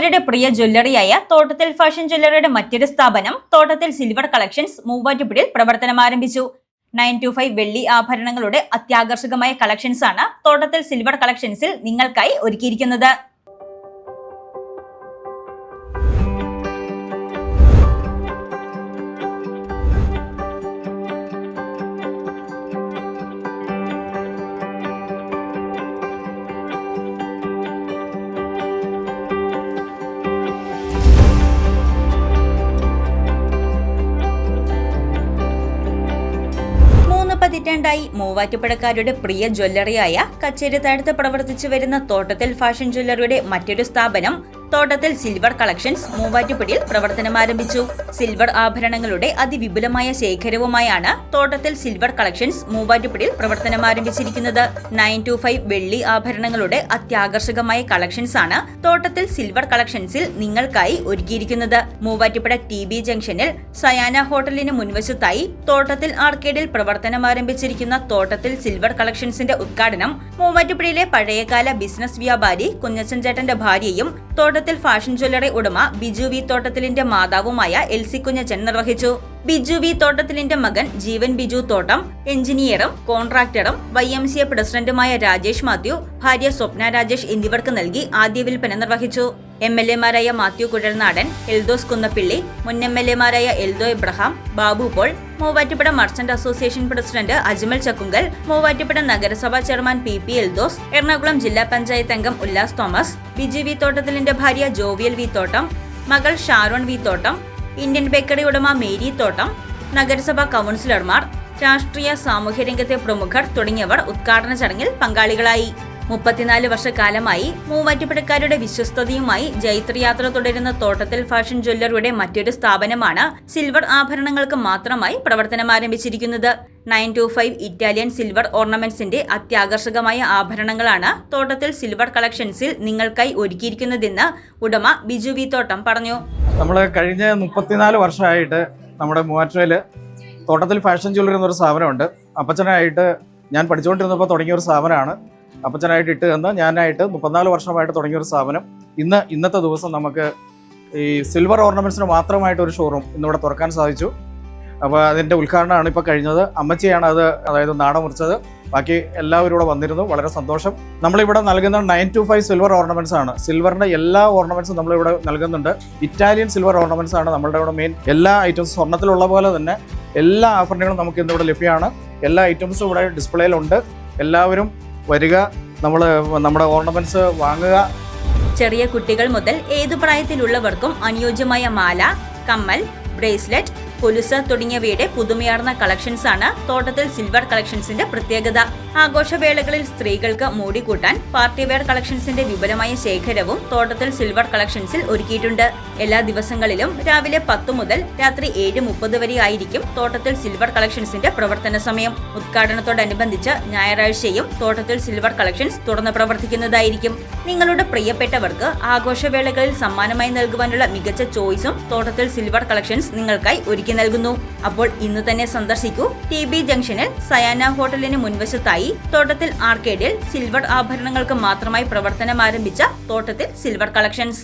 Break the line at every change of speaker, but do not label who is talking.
മൂവാറ്റുപുഴക്കാരുടെ പ്രിയ ജ്വല്ലറിയായ തോട്ടത്തിൽ ഫാഷൻ ജ്വല്ലറിയുടെ മറ്റൊരു സ്ഥാപനം തോട്ടത്തിൽ സിൽവർ കളക്ഷൻസ് മൂവാറ്റുപുഴയിൽ പ്രവർത്തനം ആരംഭിച്ചു. നയൻ ടു ഫൈവ് വെള്ളി ആഭരണങ്ങളുടെ അത്യാകർഷകമായ കളക്ഷൻസ് ആണ് തോട്ടത്തിൽ സിൽവർ കളക്ഷൻസിൽ നിങ്ങൾക്കായി ഒരുക്കിയിരിക്കുന്നത്. പതിറ്റാണ്ടായി മൂവാറ്റുപുഴക്കാരുടെ പ്രിയ ജ്വല്ലറിയായ കച്ചേരി കച്ചേരിത്താഴത്ത് പ്രവർത്തിച്ചു വരുന്ന തോട്ടത്തിൽ ഫാഷൻ ജ്വല്ലറിയുടെ മറ്റൊരു സ്ഥാപനം തോട്ടത്തിൽ സിൽവർ കളക്ഷൻസ് മൂവാറ്റുപടിയിൽ പ്രവർത്തനം ആരംഭിച്ചു. സിൽവർ ആഭരണങ്ങളുടെ അതിവിപുലമായ ശേഖരവുമായാണ് തോട്ടത്തിൽ സിൽവർ കളക്ഷൻസ് മൂവാറ്റുപടിയിൽ പ്രവർത്തനം ആരംഭിച്ചിരിക്കുന്നത്. നയൻ ടു ഫൈവ് വെള്ളി ആഭരണങ്ങളുടെ അത്യാകർഷകമായ കളക്ഷൻസ് ആണ് തോട്ടത്തിൽ സിൽവർ കളക്ഷൻസിൽ നിങ്ങൾക്കായി ഒരുക്കിയിരിക്കുന്നത്. മൂവാറ്റുപുഴ ടി ബി ജംഗ്ഷനിൽ സയാന ഹോട്ടലിന് മുൻവശത്തായി തോട്ടത്തിൽ ആർക്കേഡിൽ പ്രവർത്തനം ആരംഭിച്ചിരിക്കുന്ന തോട്ടത്തിൽ സിൽവർ കളക്ഷൻസിന്റെ ഉദ്ഘാടനം മൂവാറ്റുപുഴയിലെ പഴയകാല ബിസിനസ് വ്യാപാരി കുഞ്ഞച്ചൻ ചേട്ടന്റെ ഭാര്യയും തോട്ടത്തിൽ ഫാഷൻ ജ്വല്ലറി ഉടമ ബിജു വി തോട്ടത്തിലിന്റെ മാതാവുമായ എൽസി കുഞ്ഞച്ചൻ നിർവഹിച്ചു. ബിജു വി തോട്ടത്തിലിന്റെ മകൻ ജീവൻ ബിജു തോട്ടം എഞ്ചിനീയറും കോൺട്രാക്ടറും വൈ എം സി എ പ്രസിഡന്റുമായ രാജേഷ് മാത്യു ഭാര്യ സ്വപ്ന രാജേഷ് എന്നിവർക്ക് നൽകി ആദ്യ വിൽപ്പന നിർവഹിച്ചു. എം എൽ എമാരായ മാത്യു കുഴൽനാടൻ എൽദോസ് കുന്നപ്പിള്ളി മുൻ M L എമാരായ Eldho Ibrahim Babu Paul Muvattupuzha merchant association president Ajmal Chakkungal Muvattupuzha നഗരസഭാ chairman P P Eldhose Ernakulam ജില്ലാ പഞ്ചായത്ത് അംഗം ഉല്ലാസ് തോമസ് ബിജി വി തോട്ടത്തിലിന്റെ ഭാര്യ ജോവിയൽ വി തോട്ടം മകൾ Sharon V Thottam Indian bakery ഉടമ മേരി തോട്ടം നഗരസഭാ കൗൺസിലർമാർ രാഷ്ട്രീയ സാമൂഹ്യ രംഗത്തെ പ്രമുഖർ തുടങ്ങിയവർ ഉദ്ഘാടന ചടങ്ങിൽ പങ്കാളികളായി. മുപ്പത്തിനാല് വർഷക്കാലമായി മൂവാറ്റുപുഴക്കാരുടെ വിശ്വസ്തതയുമായി ജൈത്രയാത്ര തുടരുന്ന തോട്ടത്തിൽ ഫാഷൻ ജ്വല്ലറിയുടെ മറ്റൊരു സ്ഥാപനമാണ് സിൽവർ ആഭരണങ്ങൾക്ക് മാത്രമായി പ്രവർത്തനം ആരംഭിച്ചിരിക്കുന്നത്. Nine two five Italian silver ഓർണമെന്റ്സിന്റെ അത്യാകർഷകമായ ആഭരണങ്ങളാണ് തോട്ടത്തിൽ സിൽവർ കളക്ഷൻസിൽ നിങ്ങൾക്കായി ഒരുക്കിയിരിക്കുന്നതെന്ന് ഉടമ ബിജു വി തോട്ടം പറഞ്ഞു.
നമ്മൾ കഴിഞ്ഞ മുപ്പത്തിനാല് വർഷമായിട്ട് നമ്മുടെ മൂവാറ്റുപുഴയിൽ തോട്ടത്തിൽ ഫാഷൻ ജ്വല്ലറി എന്നൊരു സ്ഥാപനമുണ്ട്. അപ്പച്ചനായിട്ട് ഞാൻ പഠിച്ചുകൊണ്ടിരുന്നപ്പോൾ തുടങ്ങിയ ഒരു സ്ഥാപനമാണ്. അപ്പച്ചനായിട്ട് ഇട്ട് തന്ന് ഞാനായിട്ട് മുപ്പത്തിനാല് വർഷമായിട്ട് തുടങ്ങിയ ഒരു സ്ഥാപനം. ഇന്ന് ഇന്നത്തെ ദിവസം നമുക്ക് ഈ സിൽവർ ഓർണമെന്റ്സിന് മാത്രമായിട്ട് ഒരു ഷോറൂം ഇന്നിവിടെ തുറക്കാൻ സാധിച്ചു. അപ്പോൾ അതിന്റെ ഉദ്ഘാടനമാണ് ഇപ്പോൾ കഴിഞ്ഞത്. അമ്മച്ചിയാണ് അത് അതായത് നാട മുറിച്ചത് ബാക്കി എല്ലാവരും ഇവിടെ വന്നിരുന്നു. വളരെ സന്തോഷം. നമ്മളിവിടെ നൽകുന്ന nine two five silver ornaments ആണ്. സിൽവറിന്റെ എല്ലാ ഓർണമെന്റ്സും നമ്മളിവിടെ നൽകുന്നുണ്ട്. ഇറ്റാലിയൻ സിൽവർ ഓർണമെന്റ്സ് ആണ് നമ്മളുടെ ഇവിടെ മെയിൻ എല്ലാ ഐറ്റംസും സ്വർണത്തിലുള്ള പോലെ തന്നെ എല്ലാ ആഭരണങ്ങളും നമുക്ക് ഇന്നിവിടെ ലഭ്യമാണ്. എല്ലാ ഐറ്റംസും ഇവിടെ ഡിസ്പ്ലേയിലുണ്ട് എല്ലാവരും വരിക നമ്മൾ നമ്മുടെ ഓർണമെന്റ്സ് വാങ്ങുക.
ചെറിയ കുട്ടികൾ മുതൽ ഏതു പ്രായത്തിലുള്ളവർക്കും അനുയോജ്യമായ മാല കമ്മൽ ബ്രേസ്ലെറ്റ് കൊലുസ് തുടങ്ങിയവയുടെ പുതുമയാർന്ന കളക്ഷൻസ് ആണ് തോട്ടത്തിൽ സിൽവർ കളക്ഷൻസിന്റെ പ്രത്യേകത. ആഘോഷവേളകളിൽ സ്ത്രീകൾക്ക് മൂടിക്കൂട്ടാൻ പാർട്ടി വെയർ കളക്ഷൻസിന്റെ വിപുലമായ ശേഖരവും തോട്ടത്തിൽ സിൽവർ കളക്ഷൻസിൽ ഒരുക്കിയിട്ടുണ്ട്. എല്ലാ ദിവസങ്ങളിലും രാവിലെ പത്ത് മുതൽ രാത്രി ഏഴ് മുപ്പത് വരെ ആയിരിക്കും തോട്ടത്തിൽ സിൽവർ കളക്ഷൻസിന്റെ പ്രവർത്തന സമയം. ഉദ്ഘാടനത്തോടനുബന്ധിച്ച് ഞായറാഴ്ചയും തോട്ടത്തിൽ സിൽവർ കളക്ഷൻസ് തുറന്ന് പ്രവർത്തിക്കുന്നതായിരിക്കും. നിങ്ങളുടെ പ്രിയപ്പെട്ടവർക്ക് ആഘോഷവേളകളിൽ സമ്മാനമായി നൽകുവാനുള്ള മികച്ച ചോയ്സും തോട്ടത്തിൽ സിൽവർ കളക്ഷൻസ് നിങ്ങൾക്കായി ഒരുക്കി നൽകുന്നു. അപ്പോൾ ഇന്ന് തന്നെ സന്ദർശിക്കൂ ടി ബി ജംഗ്ഷനിൽ സയാന ഹോട്ടലിന് മുൻവശത്തായി തോട്ടത്തിൽ ആർക്കേഡിൽ സിൽവർ ആഭരണങ്ങൾക്ക് മാത്രമായി പ്രവർത്തനം ആരംഭിച്ച തോട്ടത്തിൽ സിൽവർ കളക്ഷൻസ്.